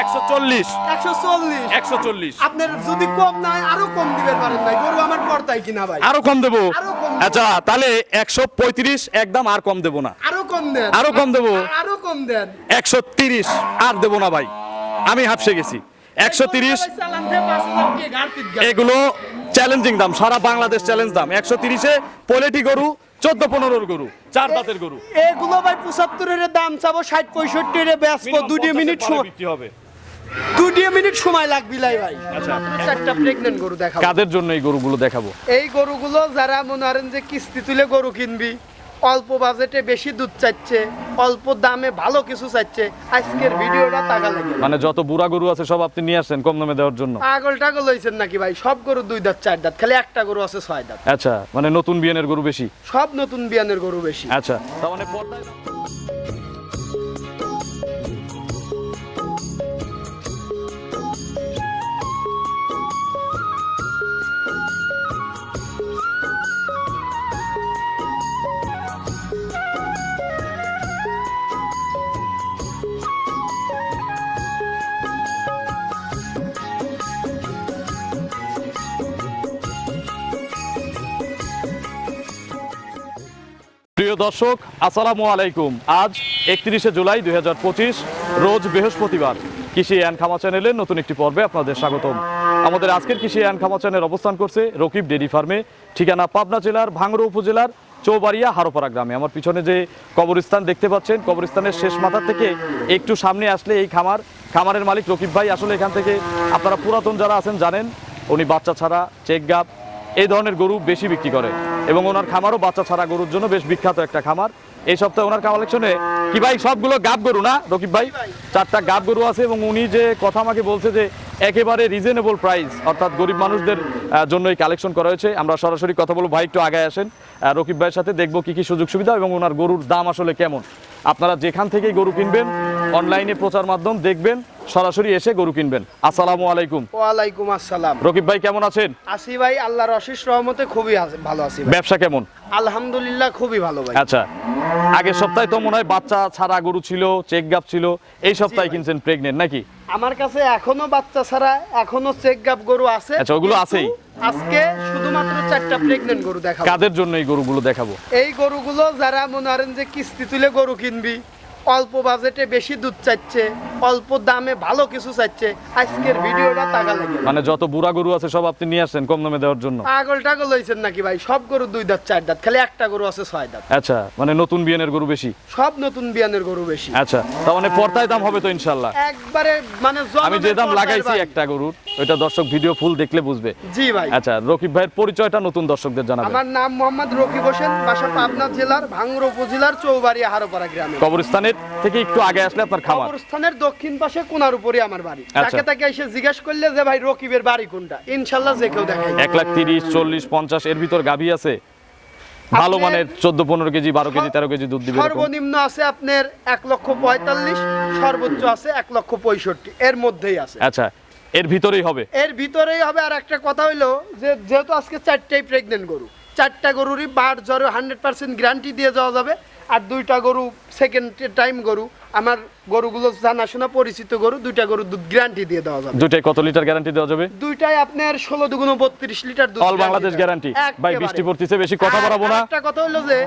একশো চল্লিশ। একশো চল্লিশ। একশো চল্লিশ। আপনার যদি কম না আরও কম দিবেন পারেন ভাই। গরু আমার পর্দায় কিনা ভাই। আরও কম দেবো? আরও কম দেবো। আচ্ছা তাহলে একশো পঁয়ত্রিশ একদম আর কম দেবো না। আরও কম দেন। আরও কম দেবো। আরও কম দেন। একশো তিরিশ আর দেবো না ভাই। আমি হাফসে গেছি। একশো তিরিশ। এগুলো চ্যালেঞ্জিং দাম সারা বাংলাদেশ চ্যালেঞ্জ দাম। একশো তিরিশে পোলেটি গরু চোদ্দ পনেরোর গরু চার দাঁতের গরু। এগুলো ভাই পঁচাত্তরের দাম চাবো ষাট পঁয়ষট্টির বেচবো দুটি মিনিট সময় হবে। দুটি মিনিট সময় লাগবে লাই ভাই। আচ্ছা। চারটা প্রেগনেন্ট গরু দেখাবো। কাদের জন্য এই গরুগুলো দেখাবো? এই গরুগুলো যারা মনে করেন যে কিস্তি তুলে গরু কিনবি অল্প বাজেটে বেশি দুধ চাচ্ছে অল্প দামে ভালো কিছু চাচ্ছে আজকের ভিডিওটা টাকা লাগে। মানে যত বুড়া গরু আছে সব আপনি নিয়ে আসেন কম দামে দেওয়ার জন্য? পাগল টাগল হয়েছেন নাকি ভাই? সব গরু দুই দাঁত চার দাঁত খালি একটা গরু আছে ছয় দাঁত। আচ্ছা মানে নতুন বিয়ানের গরু বেশি? সব নতুন বিয়ানের গরু বেশি। আচ্ছা তার মানে পর্দায় প্রিয় দর্শক, আসসালামু আলাইকুম। আজ একত্রিশে জুলাই দুই রোজ বৃহস্পতিবার। কৃষি অ্যান্ড খামা চ্যানেলের নতুন একটি পর্বে আপনাদের স্বাগতম। আমাদের আজকের কৃষি অ্যান্ড খামা চ্যানেল অবস্থান করছে রকিব ডেরি ফার্মে, ঠিকানা পাবনা জেলার ভাঙড়া উপজেলার চৌবাড়িয়া হারোপাড়া গ্রামে। আমার পিছনে যে কবরস্থান দেখতে পাচ্ছেন, কবরস্থানের শেষ মাথা থেকে একটু সামনে আসলে এই খামার, খামারের মালিক রকিব ভাই। আসলে এখান থেকে আপনারা পুরাতন যারা আছেন জানেন, উনি বাচ্চা ছাড়া, চেক গাপ এই ধরনের গরু বেশি বিক্রি করে এবং ওনার খামারও বাচ্চা ছাড়া গরুর জন্য বেশ বিখ্যাত একটা খামার। এই সপ্তাহে ওনার কালেকশনে কি ভাই, সবগুলো গাব গরু না, রকিব ভাই? চারটা গাব গরু আছে এবং উনি যে কথা আমাকে বলছে যে একেবারে রিজনেবল প্রাইস অর্থাৎ গরিব মানুষদের জন্য এই কালেকশন করা হয়েছে। আমরা সরাসরি কথা বলব, ভাই, একটু আগে আসেন। রকিব ভাইয়ের সাথে দেখব কি কি সুযোগ সুবিধা এবং ওনার গরুর দাম আসলে কেমন। আপনারা যেখান থেকেই গরু কিনবেন অনলাইনে প্রচার মাধ্যম দেখবেন সরাসরি এসে গরু কিনবেন। আসসালামু আলাইকুম। ওয়ালাইকুম আসসালাম। রকিব ভাই কেমন আছেন? আসি ভাই আল্লাহর অশেষ রহমতে খুবই ভালো আছি ব্যবসা কেমন? আলহামদুলিল্লাহ খুবই ভালো ভাই। আচ্ছা আগের সপ্তাহে তো মনে হয় বাচ্চা ছাড়া গরু ছিল চেক গাপ ছিল এই সপ্তাহে কিনছেন প্রেগনেন্ট নাকি? আমার কাছে এখনও বাচ্চা ছাড়া এখনও চেক গাপ গরু আছে। আচ্ছা, ওগুলো আছেই? আজকে শুধুমাত্র চারটা প্রেগনেন্ট গরু দেখাবো। কাদের জন্য এই গরুগুলো দেখাবো? এই গরুগুলো যারা মনে করেন যে কিস্তি তুলে গরু কিনবি অল্প বাজেটে বেশি দুধ চাচ্ছে অল্প দামে ভালো কিছু চাচ্ছে আজকের ভিডিওটা টাকা লাগে। মানে যত বুড়া গরু আছে সব আপনি নিয়ে আসছেন কম দামে দেওয়ার জন্য? পাগল টাগল হয়েছেন নাকি ভাই? সব গরু দুই দাঁত চার দাঁত খালি একটা গরু আছে ছয় দাঁত। আচ্ছা মানে নতুন বিয়ানের গরু বেশি? সব নতুন বিয়ানের গরু বেশি। আচ্ছা তার মানে পর্দায় দাম হবে তো ইনশাল্লাহ একবারে মানে আমি যে দাম লাগাইছি একটা গরুর ওইটা দর্শক ভিডিও ফুল দেখলে বুঝবে। জি ভাই। আচ্ছা রকিব ভাইয়ের পরিচয়টা নতুন দর্শকদের জানাবেন। আমার নাম মোহাম্মদ রকিব হোসেন বাসা পাবনা জেলার ভাঙ্গুর উপজেলার চৌবাড়ি হারোপাড়া গ্রামে। কবরস্থানের থেকে একটু আগে আসলে আপনার খামার। কবরস্থানের দক্ষিণ পাশে কোনার উপরে আমার বাড়ি। আচ্ছা। তাকে তাকে এসে জিজ্ঞেস করলে যে ভাই রকিবের বাড়ি কোনটা? ইনশাল্লাহ যে কেউ দেখাই এক লাখ তিরিশ চল্লিশ পঞ্চাশ এর ভিতর গাভী আছে। ভালো মানের চোদ্দ পনেরো কেজি বারো কেজি তেরো কেজি দুধ দিবে সর্বনিম্ন আছে আপনার এক লক্ষ পঁয়তাল্লিশ সর্বোচ্চ আছে এক লক্ষ পঁয়ষট্টি। এর মধ্যেই আছে। আচ্ছা এর ভিতরেই হবে? এর ভিতরেই হবে। আর একটা কথা হইল যে যেহেতু আজকে চারটাই প্রেগনেন্ট গরু চারটা গরুরই বার জ্বরে হান্ড্রেড পার্সেন্ট গ্যারান্টি দিয়ে যাওয়া যাবে। আর দুইটা গরু সেকেন্ড টাইম গরু। আমার গরুগুলো জানাশোনা পরিচিত গরু দুইটা গরু দুধ গ্যারান্টি দিয়ে দেওয়া যাবে। দুইটাই কত লিটার গ্যারান্টি দেওয়া যাবে? দুইটাই আপনার ষোলো দুগুণ বত্রিশ লিটার দুধ অল বাংলাদেশ গ্যারান্টি ভাই। বৃষ্টি পড়তেছে বেশি কথা বাড়াবো না। একটা কথা হলো যে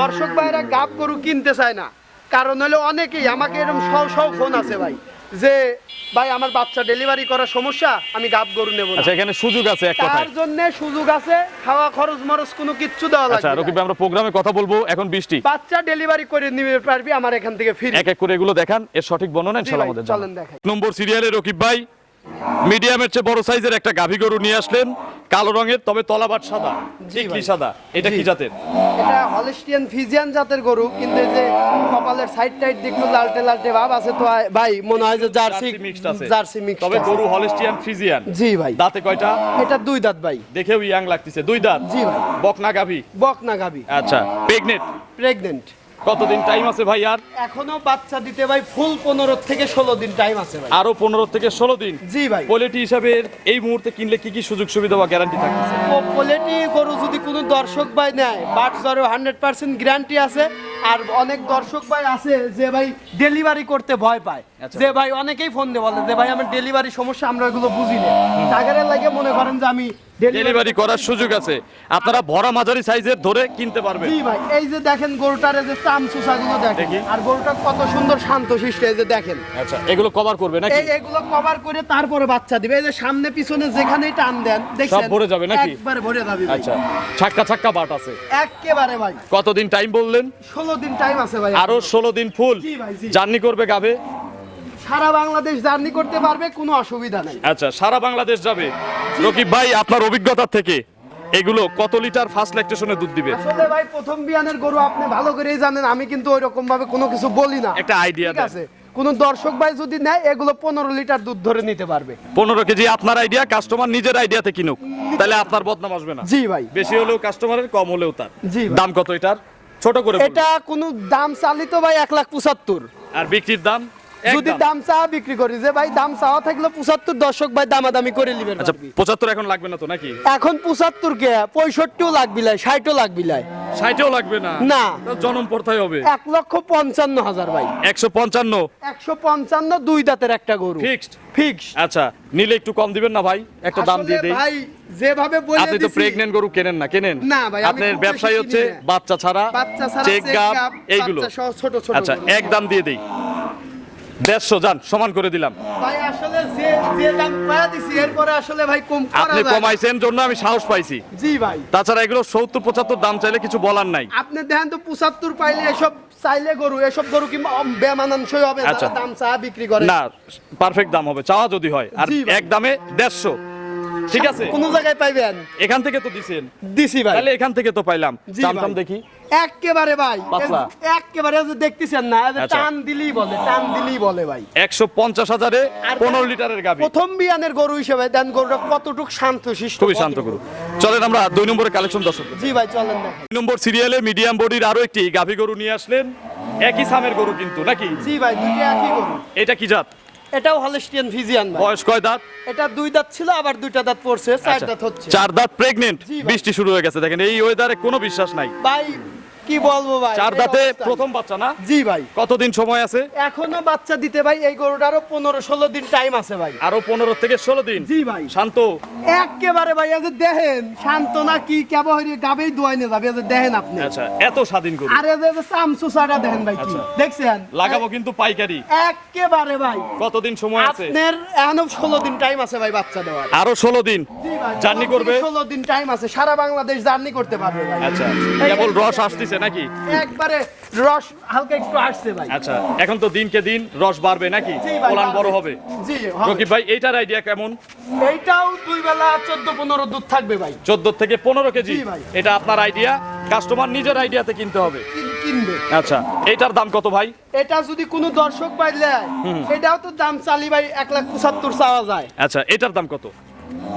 দর্শক ভাইরা গাব গরু কিনতে চায় না। কারণ হলো অনেকেই আমাকে এরকম সব সব ফোন আছে ভাই। যে ভাই আমার বাচ্চা ডেলিভারি করার সমস্যা আমি গাব গরু নেব আচ্ছা এখানে সুযোগ আছে এক কথা তার জন্য সুযোগ আছে খাওয়া খরচ মরচ কোনো কিচ্ছু দেওয়া আচ্ছা রকিব আমরা প্রোগ্রামে কথা বলব এখন বৃষ্টি। বাচ্চা ডেলিভারি করে নিতে পারবি আমার এখান থেকে ফ্রি। এক এক করে এগুলো দেখান এর সঠিক বর্ণনা ইনশাআল্লাহ আমাদের চলেন দেখেন দেখাই। নম্বর সিরিয়ালে রকিব ভাই মিডিয়ামের চেয়ে বড় সাইজের একটা গাভী গরু নিয়ে আসলেন। কালো রঙের তবে তলাবাট সাদা। জি টিকলি সাদা? এটা কি জাতের? এটা হলিস্টিয়ান ফিজিয়ান জাতের গরু কিন্তু যে কপালের সাইড টাইড দেখল লালটে লালটে ভাব আছে তো ভাই মনে হয় যে জার্সি mixed আছে। জার্সি মিক্স তবে গরু হলিস্টিয়ান ফিজিয়ান। জি ভাই। দাঁতে কয়টা? এটা দুই দাঁত ভাই। দেখেও ইয়াং লাগতেছে। দুই দাঁত? জি ভাই। বকনা গাভী? বকনা গাবি আচ্ছা। প্রেগনেন্ট প্রেগনেন্ট কতদিন টাইম আছে ভাই আর? এখনও বাচ্চা দিতে ভাই ফুল পনেরো থেকে ষোলো দিন টাইম আছে ভাই। আরও পনেরো থেকে ষোলো দিন? জি ভাই। কোয়ালিটি হিসাবে এই মুহূর্তে কিনলে কি কি সুযোগ সুবিধা বা গ্যারান্টি থাকতেছে? কোয়ালিটি গরু যদি কোনো দর্শক ভাই নেয় বাট জ্বরে হান্ড্রেড পার্সেন্ট গ্যারান্টি আছে আর অনেক দর্শক ভাই আছে যে ভাই ডেলিভারি করতে ভয় পায়। আচ্ছা। যে ভাই অনেকেই ফোন দিয়ে বলে যে ভাই আমার ডেলিভারি সমস্যা আমরা এগুলো বুঝি না। টাকারের লাগে মনে করেন যে আমি ডেলিভারি করার সুযোগ আছে। আপনারা ভরা মাঝারি সাইজের ধরে কিনতে পারবেন। জি ভাই এই যে দেখেন গরুটার এই যে চাম চুষাগুলো দেখেন। আর গরুটা কত সুন্দর শান্ত শিষ্ট এই যে দেখেন। আচ্ছা এগুলো কভার করবে নাকি? এই এগুলো কভার করে তারপরে বাচ্চা দিবে। এই যে সামনে পিছনে যেখানেই টান দেন দেখছেন? ভরে যাবে নাকি? একবারে ভরে যাবে। আচ্ছা ছাক্কা ছাক্কা বাট আছে। একেবারে ভাই। কতদিন টাইম বললেন? ষোলো দিন টাইম আছে ভাই আরও ষোলো দিন ফুল। জি ভাই, জি। জার্নি করবে গাবে সারা বাংলাদেশ জার্নি করতে পারবে কোনো অসুবিধা নেই। আচ্ছা সারা বাংলাদেশ যাবে? রকিব ভাই আপনার অভিজ্ঞতা থেকে এগুলো কত লিটার ফার্স্ট ল্যাকটেশনে দুধ দিবে? আসলে ভাই প্রথম বিয়ানের গরু আপনি ভালো করেই জানেন আমি কিন্তু ওই রকম ভাবে কোনো কিছু বলি না। একটা আইডিয়া ঠিক আছে? কোন দর্শক ভাই যদি নেয় এগুলো পনেরো লিটার দুধ ধরে নিতে পারবে। পনেরো কেজি আপনার আইডিয়া কাস্টমার নিজের আইডিয়াতে কিনুক। তাহলে আপনার বদনাম আসবে না। জি ভাই। বেশি হলেও কাস্টমারের কম হলেও তার। জি ভাই। দাম কত এটার? ছোট করে বলুন। এটা কোনো দাম চালিত ভাই এক লাখ পঁচাত্তর। আর বিক্রির দাম? যদি দাম। চাওয়া বিক্রি করি যে ভাই দাম চাওয়া থাকলে পঁচাত্তর দর্শক ভাই দামাদামি করে নিবেন আচ্ছা পঁচাত্তর এখন লাগবে না তো নাকি? এখন পঁচাত্তর কে? পঁয়ষট্টিও লাগবিলাই ষাটও লাগবিলাই ষাটেও লাগবে না? না। জনম হবে। এক লক্ষ পঞ্চান্ন হাজার ভাই। একশো পঞ্চান্ন? একশো পঞ্চান্ন দুই দাঁতের একটা গরু। ফিক্সড ফিক্স আচ্ছা নিলে একটু কম দিবেন না ভাই? একটা দাম দিয়ে দেই। ভাই যেভাবে বলে আপনি তো দিছি, প্রেগনেন্ট গরু কেনেন না কেনেন? না ভাই, আপনার ব্যবসায় হচ্ছে বাচ্চা ছাড়া বাচ্চা ছাড়া চেক গাপ, এইগুলো। ছোট ছোট আচ্ছা এক দাম দিয়ে দেই। দেড়শো যান সমান করে দিলাম। আপনি কমাইছেন জন্য আমি সাহস পাইছি। জি ভাই। তাছাড়া এগুলো সত্তর পঁচাত্তর দাম চাইলে কিছু বলার নাই। আপনি দেখেন তো পঁচাত্তর পাইলে এসব চাইলে গরু এসব গরু কি বেমানানসই হবে? আচ্ছা। দাম চা বিক্রি করে। না পারফেক্ট দাম হবে চাওয়া যদি হয়। আর এক দামে দেড়শো। ঠিক আছে। কোন জায়গায় পাইবেন? এখান থেকে তো দিছেন। দিছি ভাই। তাহলে এখান থেকে তো পাইলাম। চামটাম ভাই। দেখি। একেবারে ভাই একেবারে যে দেখতেছেন না আচ্ছা। টান দিলেই বলে টান দিলেই বলে ভাই। একশো পঞ্চাশ হাজারে পনেরো লিটারের গাবি প্রথম বিয়ানের গরু হিসেবে দেন গরুটা কতটুক শান্ত শিষ্ট খুবই শান্ত করু চলেন আমরা দুই নম্বরের কালেকশন দর্শক। জি ভাই চলেন দুই নম্বর সিরিয়ালে মিডিয়াম বডির আরও একটি গাভী গরু নিয়ে আসলেন। একই সামের গরু কিন্তু নাকি? জি ভাই দুটো একই গরু। এটা কি জাত? এটাও হলিস্টিয়ান ফিজিয়ান ভাই। বয়স কয় দাঁত? এটা দুই দাঁত ছিল আবার দুইটা দাঁত পড়ছে চার আচ্ছা, দাঁত হচ্ছে। চার দাঁত প্রেগনেন্ট বৃষ্টি শুরু হয়ে গেছে। দেখেন এই ওয়েদারে কোনো বিশ্বাস নাই। ভাই কি বলব ভাই? চার দাঁতে প্রথম বাচ্চা না? জি ভাই। কতদিন সময় আছে? এখনও বাচ্চা দিতে ভাই এই গরুটারও পনেরো ষোলো দিন টাইম আছে ভাই। আরও পনেরো থেকে ষোলো দিন? জি ভাই। শান্ত। একেবারে ভাই এই যে দেখেন শান্তনা কি কেবল হইরে গাবেই দোয়াই নিয়ে যাবে এই যে দেখেন আপনি। আচ্ছা এত স্বাধীন গরু। আর যে- চামচুসাটা দেখেন ভাই কি। আচ্ছা। দেখছেন? লাগাবো কিন্তু পাইকারি। একেবারে ভাই। কতদিন সময় আছে? আপনার এখনও ষোলো দিন টাইম আছে ভাই বাচ্চা দেওয়ার। আরও ষোলো দিন। জার্নি করবে? ষোলো দিন টাইম আছে সারা বাংলাদেশ জার্নি করতে পারবে আচ্ছা কেবল রস আসতেছে নাকি? একবারে রস হালকা একটু আসছে ভাই। আচ্ছা এখন তো দিনকে দিন রস বাড়বে নাকি? জি ওলান বড় হবে। জি। রকিব ভাই এইটার আইডিয়া কেমন? এইটাও দুই বেলা চোদ্দ পনেরো দুধ থাকবে ভাই। চোদ্দ থেকে পনেরো কেজি। জি ভাই। এটা আপনার আইডিয়া কাস্টমার নিজের আইডিয়াতে কিনতে হবে। কিনবে। আচ্ছা এইটার দাম কত ভাই? এটা যদি কোনো দর্শক ভাই নেয় এটাও তো দাম চালি ভাই এক লাখ পঁচাত্তর চাওয়া যায়। আচ্ছা এটার দাম কত?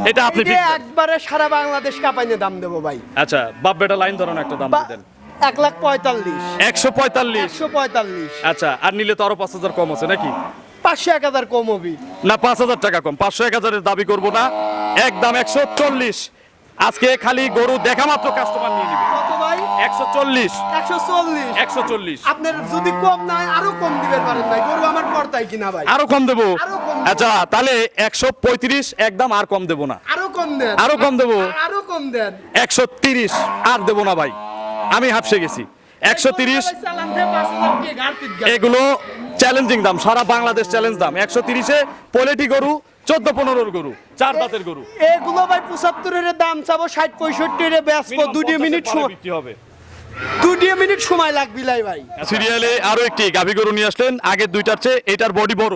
এটা আপনি। একবারে সারা বাংলাদেশ কাপাইনে দাম দেবো ভাই। আচ্ছা বাপ বেটা লাইন ধরুন একটা দাম দেন। এক লাখ পঁয়তাল্লিশ। একশো পঁয়তাল্লিশ। একশো পঁয়তাল্লিশ। আচ্ছা আর নিলে তো আরও পাঁচ হাজার কম আছে নাকি? পাঁচশো এক হাজার কম হবি। না পাঁচ হাজার টাকা কম। পাঁচশো এক হাজারের দাবি করব না। একদম একশো চল্লিশ। আজকে খালি গরু দেখা মাত্র কাস্টমার নিয়ে নিবে। একশো চল্লিশ। একশো চল্লিশ। একশো চল্লিশ। আপনার যদি কম না আরও কম দিবেন পারেন ভাই। গরু আমার পর্দায় কিনা ভাই। দেবো? আরও কম দেবো। আচ্ছা তাহলে একশো পঁয়ত্রিশ একদম আর কম দেবো না। আরও কম দেন। আরও কম দেবো? আরও কম দেন। একশো তিরিশ আর দেবো না ভাই। আমি হাফসে গেছি। একশো তিরিশ। এগুলো চ্যালেঞ্জিং দাম সারা বাংলাদেশ চ্যালেঞ্জ দাম। একশো তিরিশে পোলেটি গরু চোদ্দ পনেরোর গরু চার দাঁতের গরু। এগুলো ভাই পঁচাত্তরের দাম চাবো ষাট পঁয়ষট্টির ব্যস্ত দুটি মিনিট সময় হবে। দুটি মিনিট সময় লাগবে লাই ভাই। সিরিয়ালে আরও একটি গাভী গরু নিয়ে আসলেন। আগের দুইটার চেয়ে এটার বডি বড়।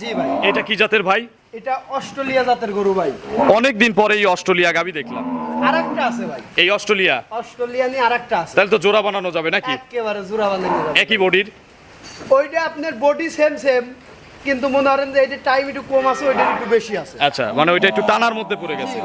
জি ভাই। এটা কি জাতের ভাই? এটা অস্ট্রেলিয়া জাতের গরু ভাই। অনেক দিন পরে এই অস্ট্রেলিয়া গাবি দেখলাম। আরেকটা আছে ভাই। এই অস্ট্রেলিয়া? অস্ট্রেলিয়া নিয়ে আরেকটা আছে। তাহলে তো জোড়া বানানো যাবে নাকি? একেবারে জোড়া বানানো যাবে। একই বডির? ওইটা আপনার বডি সেম সেম কিন্তু মনে করেন যে এটা টাইম একটু কম আছে ওইটা একটু বেশি আছে। আচ্ছা মানে ওইটা একটু টানার মধ্যে পড়ে গেছে।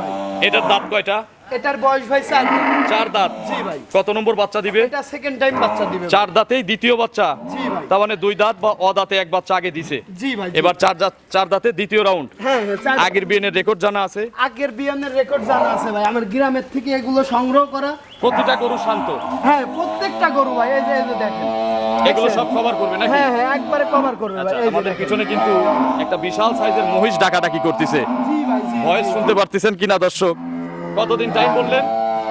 এটার দাঁত কয়টা? এটার বয়স ভাই চার চার দাঁত। জি ভাই। কত নম্বর বাচ্চা দিবে? এটা সেকেন্ড টাইম বাচ্চা দিবে চার দাঁতেই দ্বিতীয় বাচ্চা। জি ভাই। তার মানে দুই দাঁত বা অদাঁতে এক বাচ্চা আগে দিছে। জি ভাই এবার চার দাঁত চার দাঁতে দ্বিতীয় রাউন্ড হ্যাঁ হ্যাঁ আগের বিয়েনের রেকর্ড জানা আছে? আগের বিয়ানের রেকর্ড জানা আছে ভাই। আমার গ্রামের থেকে এগুলো সংগ্রহ করা। প্রতিটা গরু শান্ত। হ্যাঁ প্রত্যেকটা গরু ভাই এই যে এই যে দেখেন। এগুলো সব কভার করবে নাকি? হ্যাঁ হ্যাঁ একবারে কভার করবে আচ্ছা ভাই যে আমাদের। পিছনে কিন্তু একটা বিশাল সাইজের মহিষ ডাকাডাকি করতেছে। জি ভাই ভয়েস শুনতে পারতেছেন কিনা দর্শক? কতদিন টাইম বললেন?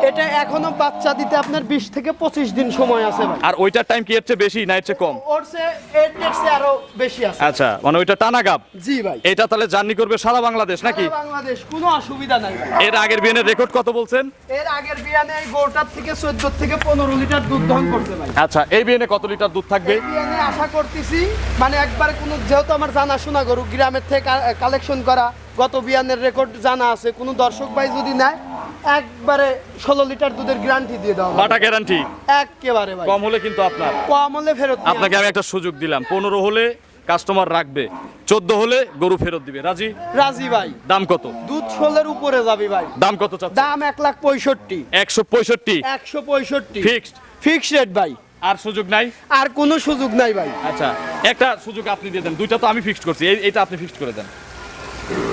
এটা এখনও বাচ্চা দিতে আপনার বিশ থেকে পঁচিশ দিন সময় আছে ভাই। আর ওইটার টাইম কি এর চেয়ে বেশি না এর চেয়ে কম? ওর চেয়ে এর চেয়ে আরও বেশি আছে। আচ্ছা মানে ওইটা টানা গাব জি ভাই। এটা তাহলে জার্নি করবে সারা বাংলাদেশ নাকি? বাংলাদেশ কোনো অসুবিধা নাই এর আগের বিয়েনের রেকর্ড কত বলছেন? এর আগের বিয়ানে এই গরুটার থেকে চোদ্দ থেকে পনেরো লিটার দুধ দহন করতে ভাই। আচ্ছা এই বিয়েনে কত লিটার দুধ থাকবে? এই বিয়ানে আশা করতেছি মানে একবারে কোনো যেহেতু আমার জানাশোনা গরু গ্রামের থেকে কালেকশন করা গত বিয়ানের রেকর্ড জানা আছে কোনো দর্শক ভাই যদি নেয় একবারে ষোলো লিটার দুধের গ্যারান্টি দিয়ে হবে। বাটা গ্যারান্টি একেবারে ভাই। কম হলে কিন্তু আপনার। কম হলে ফেরত আপনাকে আমি একটা সুযোগ দিলাম পনেরো হলে কাস্টমার রাখবে চোদ্দ হলে গরু ফেরত দিবে। রাজি? রাজি ভাই। দাম কত? দুধ ষোলের উপরে যাবি ভাই। দাম কত চাচ্ছে দাম এক লাখ পঁয়ষট্টি। একশো পঁয়ষট্টি? একশো পঁয়ষট্টি। ফিক্সড ফিক্সড রেট ভাই। আর সুযোগ নাই? আর কোনো সুযোগ নাই ভাই। আচ্ছা একটা সুযোগ আপনি দিয়ে দেন। দুইটা তো আমি ফিক্সড করছি। এই- এইটা আপনি ফিক্সড করে দেন।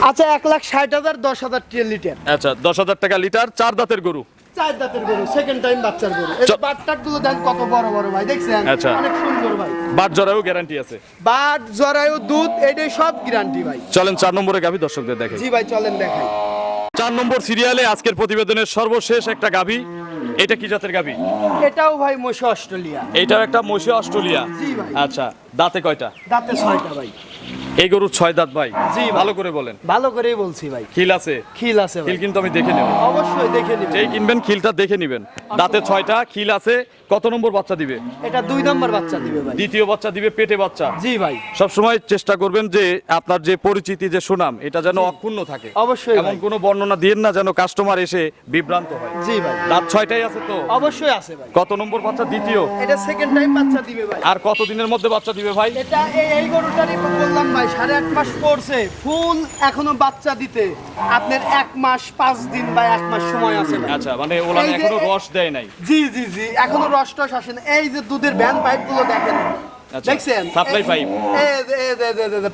আচ্ছা এক লাখ ষাট হাজার দশ হাজার লিটার। আচ্ছা দশ হাজার টাকা লিটার চার দাঁতের গরু। চার দাঁতের গরু সেকেন্ড টাইম বাচ্চার গরু। এই বাটটারগুলো দেন কত বড় বড় ভাই দেখছেন? আচ্ছা। অনেক সুন্দর ভাই। বাট জরায়ও গ্যারান্টি আছে। বাট জরায়ু দুধ এটাই সব গ্যারান্টি ভাই। চলেন চার নম্বরে গাভী দর্শকদের দেখে জি ভাই চলেন দেখাই। চার নম্বর সিরিয়ালে আজকের প্রতিবেদনের সর্বশেষ একটা গাভী। এটা কি জাতের গাভী? এটাও ভাই মশা অস্ট্রেলিয়া। এইটাও একটা মহিষা অস্ট্রেলিয়া। জি ভাই। আচ্ছা দাঁতে কয়টা? দাঁতে ছয়টা ভাই। এই গরুর ছয় দাঁত ভাই। জি ভালো করে বলেন। ভালো করেই বলছি ভাই। খিল আছে? খিল আছে খিল কিন্তু আমি দেখে নেব। অবশ্যই দেখে নেব যেই কিনবেন খিলটা দেখে নেবেন। দাঁতে ছয়টা খিল আছে। কত নম্বর বাচ্চা দিবে? এটা দুই নম্বর বাচ্চা দিবে ভাই। দ্বিতীয় বাচ্চা দিবে পেটে বাচ্চা। জি ভাই। সব সময় চেষ্টা করবেন যে আপনার যে পরিচিতি যে সুনাম এটা যেন অক্ষুণ্ণ থাকে। অবশ্যই এমন কোনো বর্ণনা দিয়েন না যেন কাস্টমার এসে বিভ্রান্ত হয়। জি ভাই। দাঁত ছয়টাই আছে তো? অবশ্যই আছে ভাই। কত নম্বর বাচ্চা? দ্বিতীয়। এটা সেকেন্ড টাইম বাচ্চা দিবে ভাই। আর কত দিনের মধ্যে বাচ্চা দিবে ভাই? এটা এই গরুটারই বললাম ভাই সাড়ে আট মাস পড়ছে। ফুল এখনও বাচ্চা দিতে। আপনার এক মাস পাঁচ দিন বা এক মাস সময় আছে আচ্ছা মানে ওলা এখনও রস দেয় নাই। জি জি জি এখনও রস টস আসে না এই যে দুধের ভ্যান পাইপগুলো দেখেন দেখছেন? supply pipe।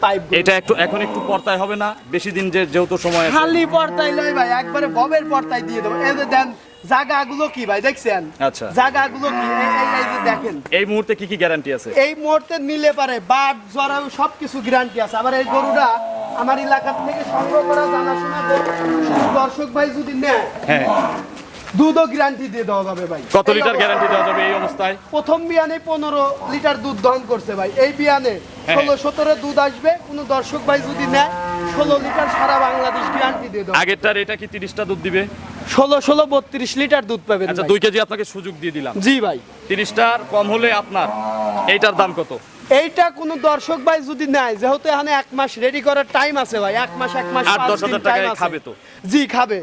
পাইপ এটা একটু এখন একটু পর্তায় হবে না? বেশি দিন যে যেহেতু সময় খালি পর্তাই লই ভাই একবারে ববের পর্তাই দিয়ে দেবো। এই যে দেন জায়গাগুলো কি ভাই দেখছেন? আচ্ছা। জায়গাগুলো কি? এই- এই- এই যে দেখেন। এই মুহূর্তে কি কি গ্যারান্টি আছে? এই মুহূর্তে নিলে পারে বাট জরায়ু সব কিছু গ্যারান্টি আছে। আবার এই গরুটা আমার এলাকা থেকে সংগ্রহ করা জানাশোনা দর্শক ভাই যদি নেয় হ্যাঁ। দুধও গ্যারান্টি দিয়ে দেওয়া যাবে ভাই। কত লিটার গ্যারান্টি দেওয়া যাবে এই অবস্থায়? প্রথম বিয়ানে পনেরো লিটার দুধ দহন করছে ভাই। এই বিয়ানে হ্যাঁ। ষোলো সতেরো দুধ আসবে। কোনো দর্শক ভাই যদি নেয় ষোলো লিটার সারা বাংলাদেশ গ্যারান্টি দিয়ে দেওয়া আগেরটার এটা কি তিরিশটা দুধ দিবে? ষোলো ষোলো বত্রিশ লিটার দুধ পাবেন আচ্ছা। দুই কেজি আপনাকে সুযোগ দিয়ে দিলাম। জি ভাই। তিরিশটার কম হলে আপনার এইটার দাম কত? এইটা কোনো দর্শক ভাই যদি নেয় যেহেতু এখানে এক মাস রেডি করার টাইম আছে ভাই এক মাস এক মাস আট দশ হাজার আছে। খাবে তো। জি খাবে।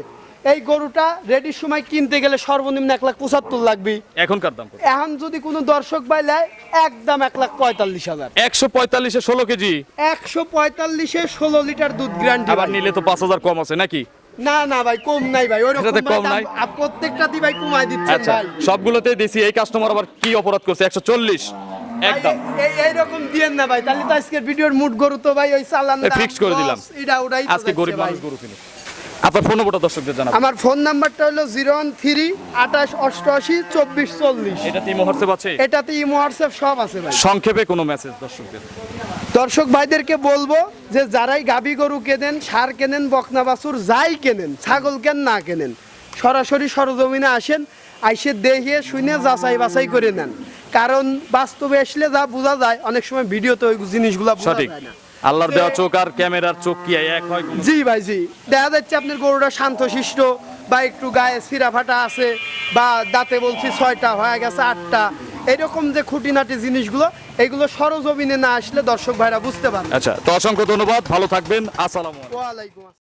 এই গরুটা রেডির সময় কিনতে গেলে সর্বনিম্ন এক লাখ পঁচাত্তর লাগবে এখনকার দাম এখন যদি কোনো দর্শক ভাই নেয় একদম এক লাখ পঁয়তাল্লিশ হাজার। একশো পঁয়তাল্লিশে ষোলো কেজি? একশো পঁয়তাল্লিশে ষোলো লিটার দুধ গ্যারান্টি আবার নিলে তো পাঁচ হাজার কম আছে নাকি? না না ভাই কম নাই ভাই ওই কম নাই? প্রত্যেকটা দি ভাই দিচ্ছেন আচ্ছা ভাই। দিছি এই কাস্টমার আবার কি অপরাধ করছে? একশো চল্লিশ? একদম। ভাই, এই এইরকম দিয়েন না ভাই তাহলে তো আজকের ভিডিওর মুড গরু তো ভাই ওই চালান এই fixed করে দিলাম। এটা ওটাই আজকে গরিব মানুষ গরু কিনে। আপনার ফোন নম্বরটা দর্শকদের জানাব আমার ফোন নাম্বারটা হলো জিরো ওয়ান থ্রি আঠাশ অষ্টআশি চব্বিশ চল্লিশ। এটা তিন হোয়াটসঅ্যাপ আছে। এটাতে ইমো হোয়াটসঅ্যাপ সব আছে ভাই। সংক্ষেপে কোনো মেসেজ দর্শকদের। দর্শক ভাইদেরকে বলব যে যারাই গাবি গরু কেনেন সার কেনেন বকনা বাছুর যাই কেনেন ছাগল কেন না কেনেন সরাসরি সরজমিনে আসেন আইসে দেখে শুনে যাচাই বাছাই করে নেন। কারণ বাস্তবে আসলে যা বোঝা যায় অনেক সময় ভিডিওতে ওই জিনিসগুলো বোঝা সঠিক। যায় না। আল্লাহর দেওয়া চোখ আর ক্যামেরার চোখ কি এক হয় জি ভাই জি। দেখা যাচ্ছে আপনার গরুটা শান্তশিষ্ট বা একটু গায়ে সিরা ফাটা আছে বা দাঁতে বলছি ছয়টা হয়ে গেছে আটটা। এরকম যে খুঁটিনাটি জিনিসগুলো এগুলো সরজমিনে না আসলে দর্শক ভাইরা বুঝতে পারবে। আচ্ছা তো অসংখ্য ধন্যবাদ। ভালো থাকবেন। আসসালামু আলাইকুম। ওয়ালাইকুম আসসালাম।